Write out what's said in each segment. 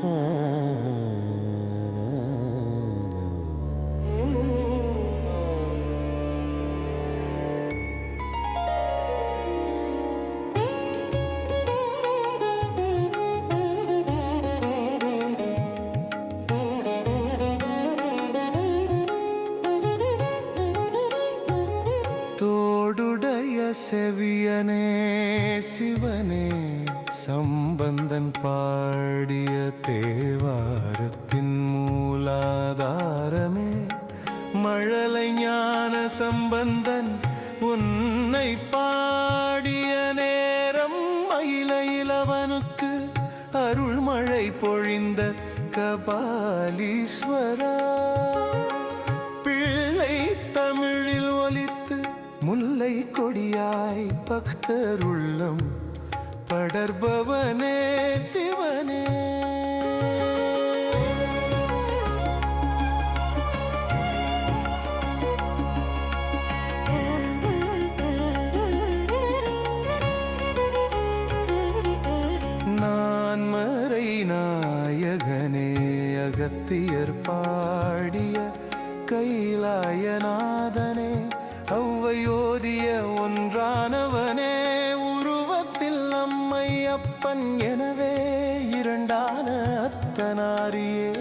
home. செவியனே சிவனே சம்பந்தன் பாடிய தேவாரத்தின் மூலாதாரமே மழலை ஞான சம்பந்தன் உன்னை பாடிய நேரம் மயிலையிலவனுக்கு அருள்மழை பொழிந்த கபாலீஸ்வரா. பக்தருள்ளம் படர்பவனே சிவனே. நான் மறை நாயகனே அகத்தியர் பாடிய கைலாயநாதனே ஔ இறைவன் எனவே இரண்டான அத்தனாரியே.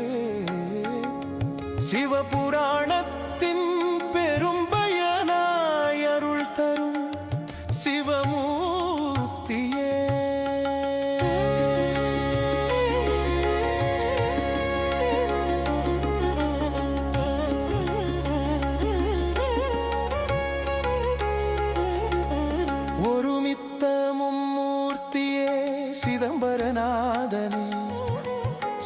சிவபுராணத்தின் பெரும்பயனாய் அருள் தரும் சிவமூர்த்தியே. ஒருமித்த மும்மூர்த்தியே சிதம்பரநாதனே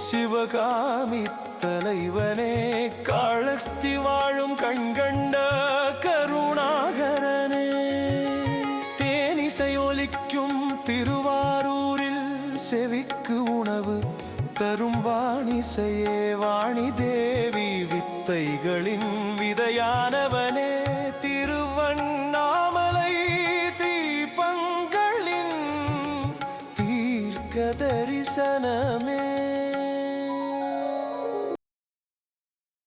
சிவகாமி தலைவனே காலஸ்தி வாழும் கண்கண்ட கருணாகரனே தேனிசை ஒலிக்கும் திருவாரூரில் செவிக்கு உணவு தரும் வாணிசையே வாணி தேவி வித்தைகளின் தரிசனமே